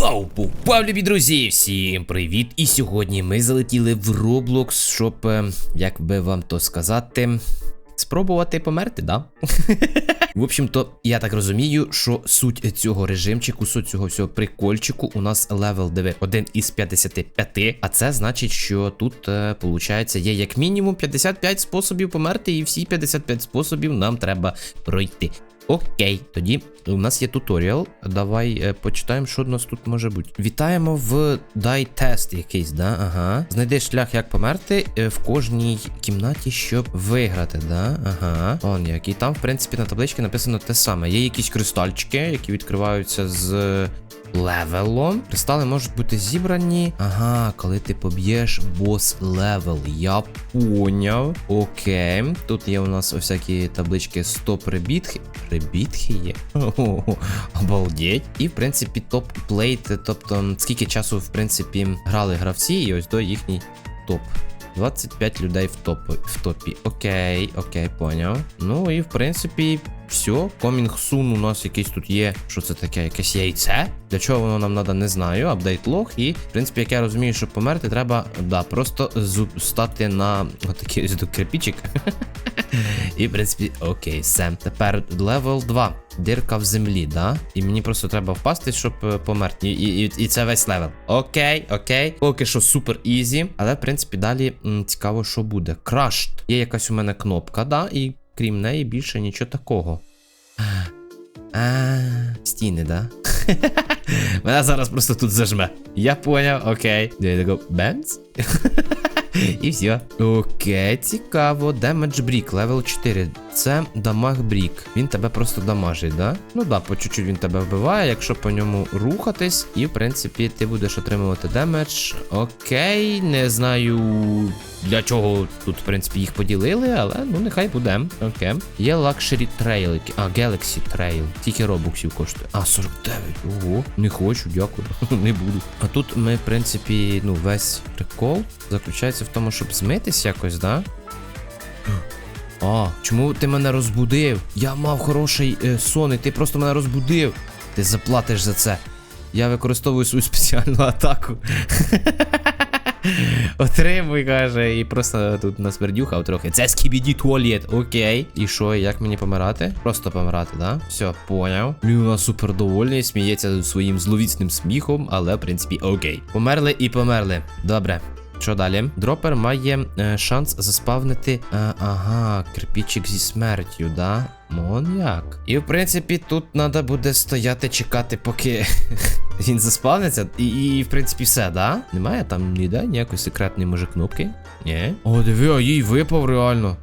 Вау, попав, любі друзі! Всім привіт! І сьогодні ми залетіли в Roblox, щоб, е, як би вам то сказати, спробувати померти, да? В общем-то, я так розумію, що суть цього режимчику, суть цього всього прикольчику у нас левел диви 1 із 55, а це значить, що тут, е, получається, є як мінімум 55 способів померти, і всі 55 способів нам треба пройти. Окей, тоді у нас є туторіал. Давай е, почитаємо, що у нас тут може бути. Вітаємо в дай тест якийсь, да? Ага. Знайди шлях, як померти е, в кожній кімнаті, щоб виграти, да? Ага. Он як. І там, в принципі, на табличці написано те саме. Є якісь кристальчики, які відкриваються з. Левелом. Кристали можуть бути зібрані. Ага, коли ти поб'єш бос левел. Я поняв. Окей. Тут є у нас всякі таблички 100 прибітхи. Прибітхи є. Хо-хо-хо. Обалдеть. І, в принципі, топ плейт, тобто скільки часу, в принципі, грали гравці, і ось до їхній топ. 25 людей в топі. В топі. Окей, окей, поняв. Ну і в принципі, все. Coming soon у нас якийсь тут є. Що це таке? Якесь яйце? Для чого воно нам треба, не знаю. Апдейт лог. І, в принципі, як я розумію, щоб померти, треба да, просто стати на тут кирпичик. І, в принципі, окей, все. Тепер левел 2. Дирка в землі, да? І мені просто треба впасти, щоб е, померти. І, і, і, це весь левел. Окей, окей. Поки що супер ізі. Але, в принципі, далі м, цікаво, що буде. Крашт. Є якась у мене кнопка, да? І крім неї більше нічого такого. А, стіни, да? Мене зараз просто тут зажме. Я поняв, окей. Я тако, бенц? І все. Окей, цікаво. Damage Brick, левел 4. Це дамаг брік. Він тебе просто дамажить, да? Ну да, по чуть-чуть він тебе вбиває, якщо по ньому рухатись. І, в принципі, ти будеш отримувати демедж. Окей, не знаю для чого тут, в принципі, їх поділили, але ну нехай буде. Окей. Є Trail, який- а, Galaxy Trail. Тільки робоксів коштує. А, 49. Ого, не хочу, дякую. не буду. А тут ми, в принципі, ну, весь прикол заключається в тому, щоб змитись якось, да? А, чому ти мене розбудив? Я мав хороший е, сон, і ти просто мене розбудив. Ти заплатиш за це. Я використовую свою спеціальну атаку. Отримуй, каже, і просто тут насмердюхав трохи. Це скібіді туалет, окей. І що, як мені помирати? Просто помирати, да? Все, поняв. Нас супер довольний, сміється своїм зловісним сміхом, але в принципі окей. Померли і померли. Добре. Що далі? Дропер має е, шанс заспавнити. Е, ага, кирпичик зі смертю, да? Ну, он як. І в принципі, тут треба буде стояти, чекати, поки він заспавниться. І, і, в принципі, все, да? Немає там ніде ніякої секретної може кнопки? Ні. О, диви, а їй випав реально.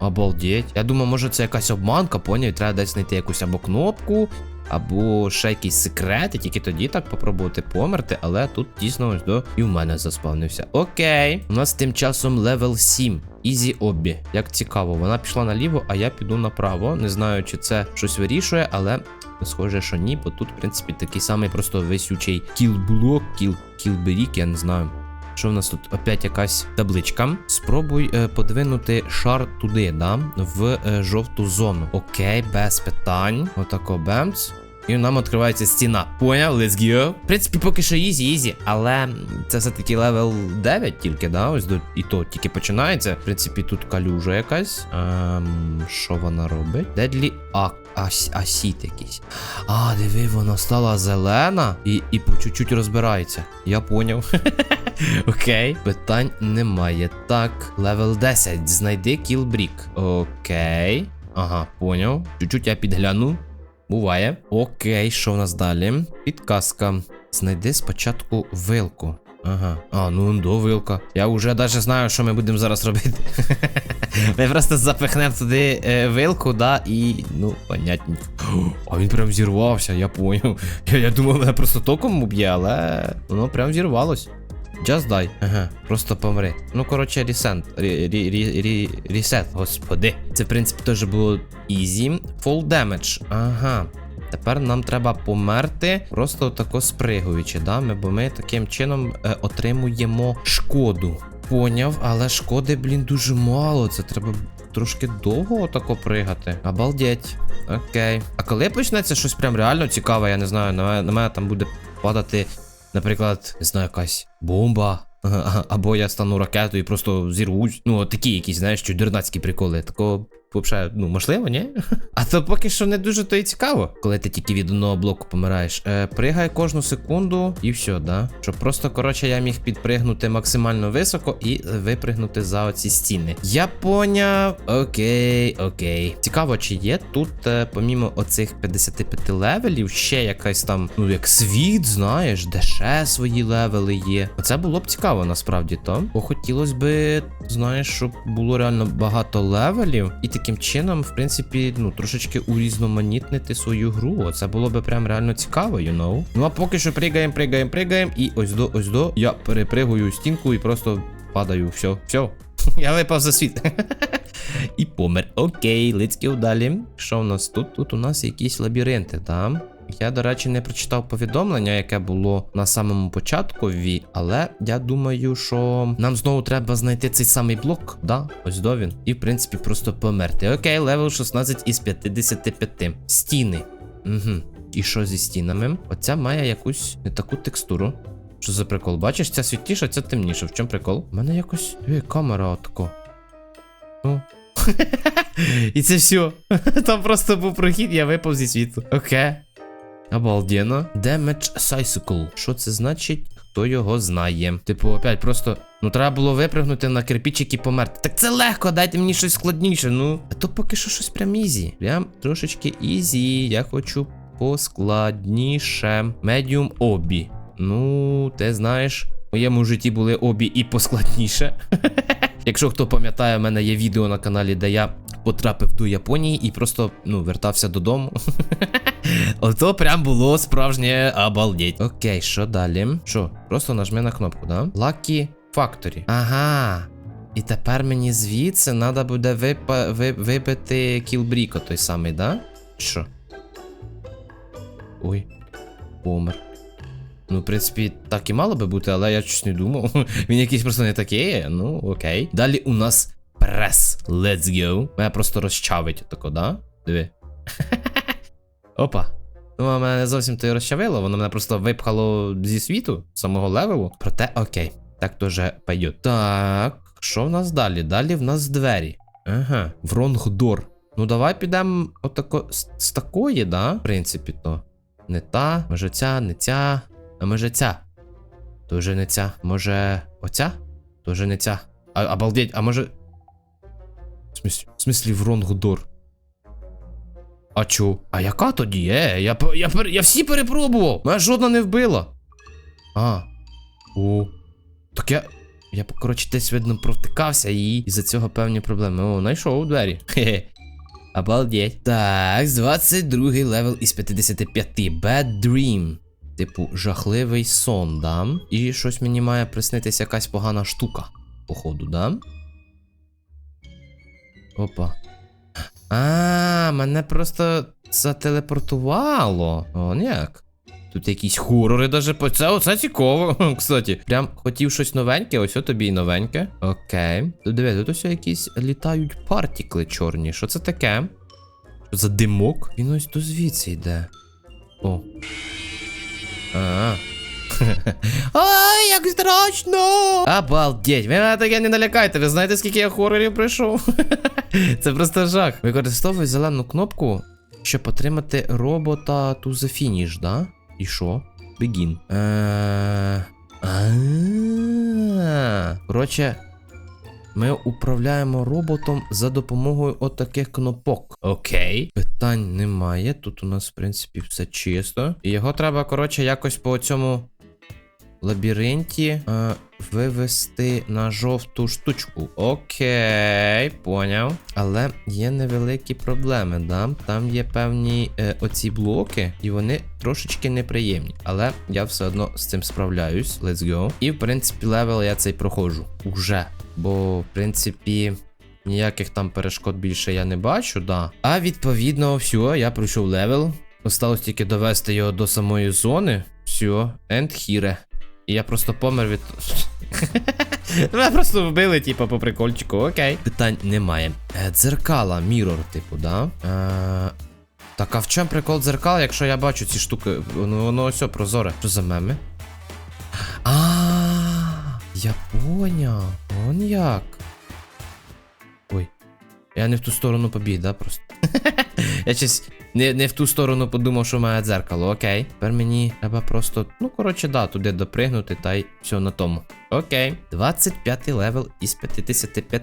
Обалдеть. Я думаю, може це якась обманка, поняв, треба десь знайти якусь або кнопку, або ще якийсь секрет, і тільки тоді так попробувати померти, але тут дійсно ось до і в мене заспавнився. Окей. У нас тим часом левел 7. Ізі обі. Як цікаво, вона пішла наліво, а я піду направо. Не знаю, чи це щось вирішує, але схоже, що ні, бо тут, в принципі, такий самий просто висючий кілблок, кіл, кілберік, я не знаю. Що в нас тут? Опять якась табличка. Спробуй е, подвинути шар туди, да? В е, жовту зону. Окей, без питань. Отако бемц. І нам відкривається стіна. Поняв, let's go. В принципі, поки що ізі, ізі, але це все-таки левел 9 тільки, да? Ось до і то тільки починається. В принципі, тут калюжа якась. Ем, що вона робить? Дедлі а, ас, асіт якийсь. А, диви, вона стала зелена і, і по чуть-чуть розбирається. Я поняв. Окей, питань немає. Так, левел 10. Знайди кілбрік. Окей. Ага, поняв. Чуть-чуть я підгляну. Буває. Окей, що в нас далі? Підказка. Знайди спочатку вилку. Ага. А, ну до вилка. Я вже навіть знаю, що ми будемо зараз робити. Ми просто запихнемо туди е, вилку, да, і. Ну, понятно. А він прям зірвався, я поняв. Я, я думав, мене просто током уб'є, але воно прям зірвалось. Just die. Ага, просто помри. Ну, коротше, ресент. Ресет, господи. Це, в принципі, теж було easy. Full damage. Ага. Тепер нам треба померти, просто тако спригуючи, да? Ми, бо ми таким чином е, отримуємо шкоду. Поняв, але шкоди, блін, дуже мало. Це треба трошки довго отако пригати. Обалдеть. Окей. А коли почнеться щось прям реально цікаве, я не знаю, на мене, на мене там буде падати, наприклад, не знаю, якась бомба. Або я стану ракетою і просто зірвусь. Ну, такі якісь, знаєш, чудернацькі приколи. Такого Взагалі, ну можливо, ні? А то поки що не дуже то і цікаво, коли ти тільки від одного блоку помираєш. Е, пригай кожну секунду і все, да? Щоб просто, коротше, я міг підпригнути максимально високо і випригнути за оці стіни. Я поняв. Окей, окей. Цікаво, чи є тут, е, помімо оцих 55 левелів, ще якась там, ну як світ, знаєш, де ще свої левели є. Оце було б цікаво насправді то. Бо хотілося би, знаєш, щоб було реально багато левелів. І таким чином, в принципі, ну трошечки урізноманітнити свою гру. Це було би прям реально цікаво, you know. Ну а поки що пригаємо, пригаємо, пригаємо. І ось до, ось до. Я перепригую стінку і просто падаю. Все, все. Я випав за світ. І помер. Окей, let's go далі. Що в нас тут? Тут у нас якісь лабіринти, так? Я, до речі, не прочитав повідомлення, яке було на самому початку ві, але я думаю, що нам знову треба знайти цей самий блок, да? Ось до він. І, в принципі, просто померти. Окей, левел 16 із 55. Стіни. Угу. І що зі стінами? Оця має якусь не таку текстуру. Що за прикол? Бачиш, ця світліша, ця темніша. В чому прикол? У мене якось. Є камера отако. Ну. І це все. Там просто був прохід, я випав зі світу. Окей. Обалденно. Damage Cycle. Що це значить? Хто його знає? Типу, опять просто. Ну, треба було випрыгнути на кирпичик і померти. Так це легко, дайте мені щось складніше. Ну. А то поки що щось прям ізі. Прям трошечки ізі. Я хочу поскладніше. Medium обі. Ну, ти знаєш, в моєму житті були обі і поскладніше. Якщо хто пам'ятає, в мене є відео на каналі, де я потрапив до Японії і просто ну, вертався додому. Ото прям було справжнє обалдеть. Окей, що далі? Що? Просто нажми на кнопку, да? Lucky Factory. Ага. І тепер мені звідси треба буде випа... ви... вибити кілбріко той самий, да? Що? Ой, помер. Ну, в принципі, так і мало би бути, але я щось не думав. Він якийсь просто не такий. Ну, окей. Далі у нас прес. Let's go. Мене просто розчавить тако, да? Диви. Опа. Ну, мене не зовсім то й розчавило, воно мене просто випхало зі світу, самого левелу. Проте, окей. Так тоже пойдет. Так, що в нас далі? Далі в нас двері. Ага, Вронгдор. Ну, давай підемо отако з, з такої, да? В принципі, то. Не та, може ця, не ця. А може ця? Тоже не ця. Може. Оця? Тоже не ця. А, обалдеть, а може. В смислі, в смислі Вронгдор? А чо? А яка тоді? Е, я, п- я, я всі перепробував. Мене жодна не вбила. А. О. Так я. Я, коротше, десь видно провтикався і із-за цього певні проблеми. О, знайшов двері. Хе-хе. Обалдеть. Так, 22 левел із 55. Bad Dream. Типу, жахливий сон, да? І щось мені має приснитися якась погана штука. Походу, да? Опа. А, мене просто зателепортувало. О, як. Тут якісь хорори даже по це оце цікаво. Кстати, прям хотів щось новеньке, ось тобі й новеньке. Окей. Тут диви, тут ось якісь літають партікли чорні. Що це таке? Що за димок? Він ось до звідси йде. О. А. Ой, як страшно! Обалдеть, ви мене таке не налякайте, ви знаєте, скільки я хорорів пройшов? Це просто жах. Використовуй зелену кнопку, щоб отримати робота to the finish, да? І що? Е. Коротше, ми управляємо роботом за допомогою отаких кнопок. Окей. Питань немає. Тут у нас, в принципі, все чисто. І його треба, коротше, якось по цьому лабіринті е, вивести на жовту штучку. Окей, поняв. Але є невеликі проблеми, да? Там є певні е, оці блоки, і вони трошечки неприємні. Але я все одно з цим справляюсь. Let's go. І в принципі, левел я цей проходжу. Уже. Бо, в принципі. Ніяких там перешкод більше я не бачу, да. А відповідно, все, я пройшов левел. Осталось тільки довести його до самої зони. Все, end here. І я просто помер від. Мене просто вбили, типу, по прикольчику, окей. Питань немає. Е, Дзеркала, мірор, типу, да? Е, Так, а в чому прикол дзеркал, якщо я бачу ці штуки? Воно, воно ось прозоре. Що за меми? А, я поняв. Он як. Ой. Я не в ту сторону побіг, да, просто. Я щось не, не в ту сторону подумав, що має дзеркало. Окей. Тепер мені треба просто, ну, коротше, да, туди допригнути та й все на тому. Окей. 25 левел із 55.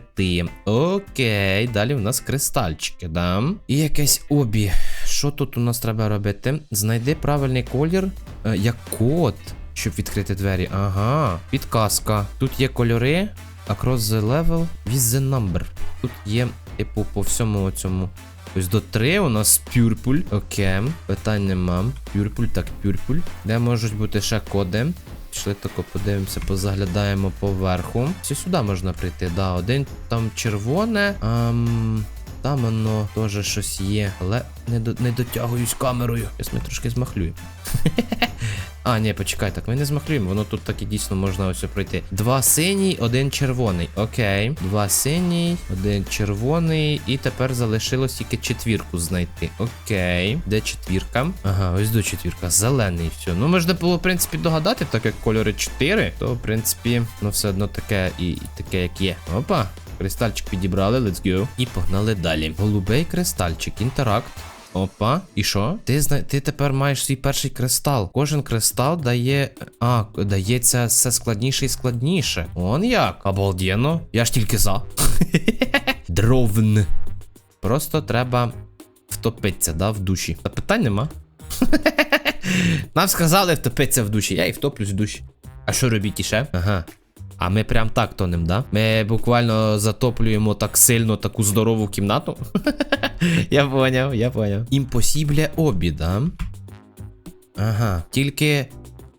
Окей. Далі в нас кристальчики, да. І якесь обі. Що тут у нас треба робити? Знайди правильний колір, е, як код, щоб відкрити двері. Ага. Підказка. Тут є кольори. Across the level with the number. Тут є, типу, по всьому цьому. Ось до 3 у нас Purple. Окей. Питань нема. Purple, так, Purple. Де можуть бути ще коди? Пішли тако подивимося, позаглядаємо поверху. Все сюди можна прийти. Да, один там червоне. Ам, там воно теж щось є. Але не, до, не дотягуюсь камерою. Зараз ми трошки змахлюємо. А, ні, почекай, так ми не змахлюємо, воно тут так і дійсно можна ось пройти. Два синій, один червоний. Окей. Два синій, один червоний. І тепер залишилось тільки четвірку знайти. Окей. Де четвірка? Ага, ось до четвірка. Зелений. Все. Ну, можна було, в принципі, догадати, так як кольори 4, то, в принципі, ну все одно таке і, таке, як є. Опа. Кристальчик підібрали, let's go. І погнали далі. Голубий кристальчик, інтеракт. Опа, і що? Ти зна... ти тепер маєш свій перший кристал. Кожен кристал дає. А, дається все складніше і складніше. Он як? Обалденно. Я ж тільки за. Дровн. Просто треба втопитися, да, в душі. Та питань нема. Нам сказали втопитися в душі. Я і втоплюсь в душі. А що робіть іще? Ага. А ми прям так тонем, да? Ми буквально затоплюємо так сильно таку здорову кімнату. я поняв, я поняв. Імпосібле обі, да? Ага. Тільки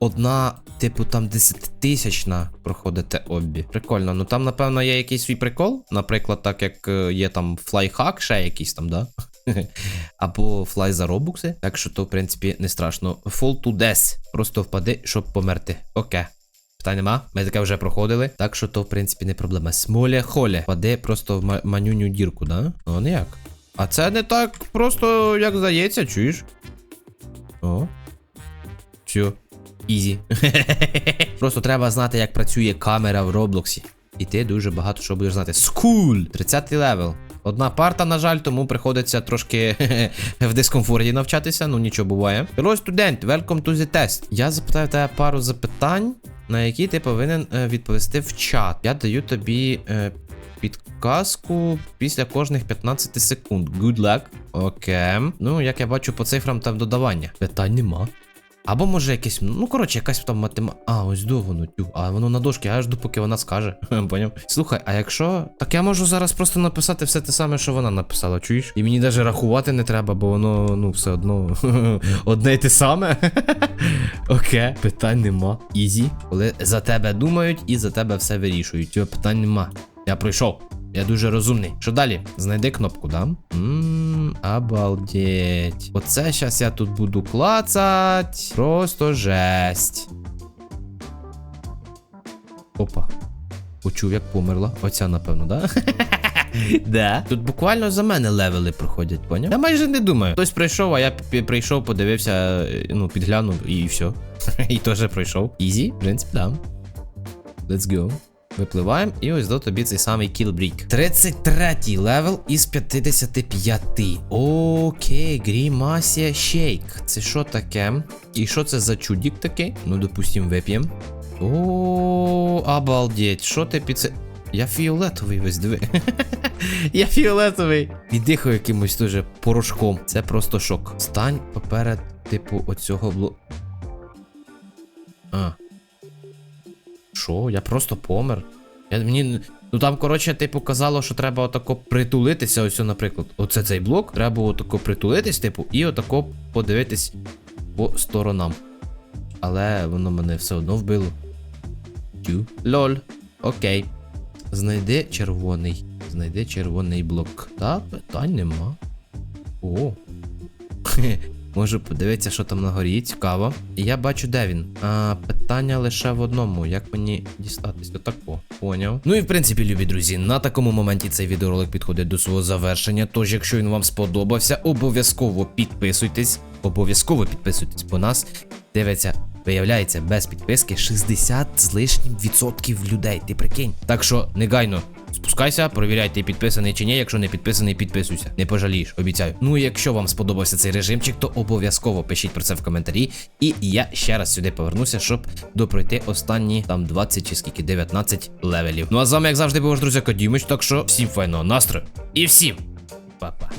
одна, типу, там десятитисячна проходите обі. Прикольно. Ну там, напевно, є якийсь свій прикол. Наприклад, так як е, є там флайхак, ще якийсь там, да? Або флай за робукси. Так що то, в принципі, не страшно. Fall to death. Просто впади, щоб померти. Окей. Питань нема, ми таке вже проходили. Так що то, в принципі, не проблема. Смоле холе. Паде просто в ма- манюню дірку, да? Ну, не як. А це не так просто, як здається, чуєш? О. Все. Ізі. Просто треба знати, як працює камера в Роблоксі. І ти дуже багато що будеш знати. Скул! 30 левел. Одна парта, на жаль, тому приходиться трошки в дискомфорті навчатися, ну нічого буває. Hello, студент, welcome to the test. Я запитаю тебе пару запитань, на які ти повинен е, відповісти в чат. Я даю тобі е, підказку після кожних 15 секунд. Good luck. Окей. Ну, як я бачу по цифрам там додавання. Питань нема. Або може якесь, ну коротше, якась там матема. А, ось до воно, тю. А воно на дошки, я жду, поки вона скаже. Поняв? Слухай, а якщо. Так я можу зараз просто написати все те саме, що вона написала, чуєш? І мені навіть рахувати не треба, бо воно, ну, все одно одне й те саме. Окей, питань нема. Ізі. Коли за тебе думають і за тебе все вирішують. Цього питань нема. Я пройшов. Я дуже розумний. Що далі? Знайди кнопку, да? Ммм, обалдеть. Оце щас я тут буду клацать. Просто жесть. Опа. Почув, як померла. Оця, напевно, да? Да. Тут буквально за мене левели проходять, поняв? Я майже не думаю. Хтось прийшов, а я прийшов, подивився, е, ну, підглянув і все. І теж пройшов. Ізі, в принципі, да. Let's go. Випливаємо, і ось до тобі цей самий кілбрік. 33-й левел із 55. Окей, Грімасія Шейк. Це що таке? І що це за чудік такий? Ну, допустим, вип'ємо. О, обалдеть, що ти під це. Я фіолетовий весь диви. Я фіолетовий. Віддихаю якимось дуже порошком. Це просто шок. Стань поперед, типу, оцього бло. А. Що? Я просто помер. Я мені. Ну там, коротше, типу, казало, що треба отако притулитися. Ось, наприклад, оце цей блок. Треба отако притулитись, типу, і отако подивитись по сторонам. Але воно мене все одно вбило. Тю. Лоль. Окей. Знайди червоний. Знайди червоний блок. Та, питань нема. О. Можу подивитися, що там на горі. Цікаво. Я бачу, де він. А питання лише в одному: як мені дістатись? Отако. Поняв. Ну і в принципі, любі друзі, на такому моменті цей відеоролик підходить до свого завершення. Тож, якщо він вам сподобався, обов'язково підписуйтесь. Обов'язково підписуйтесь, бо нас дивиться. Виявляється, без підписки 60 з лишнім відсотків людей. Ти прикинь. Так що негайно спускайся, перевіряй, ти підписаний чи ні. Якщо не підписаний, підписуйся. Не пожалієш, обіцяю. Ну і якщо вам сподобався цей режимчик, то обов'язково пишіть про це в коментарі. І я ще раз сюди повернуся, щоб допройти останні там 20 чи скільки 19 левелів. Ну а з вами, як завжди, був ваш друзяка Дімич, так що всім файного настрою і всім па-па.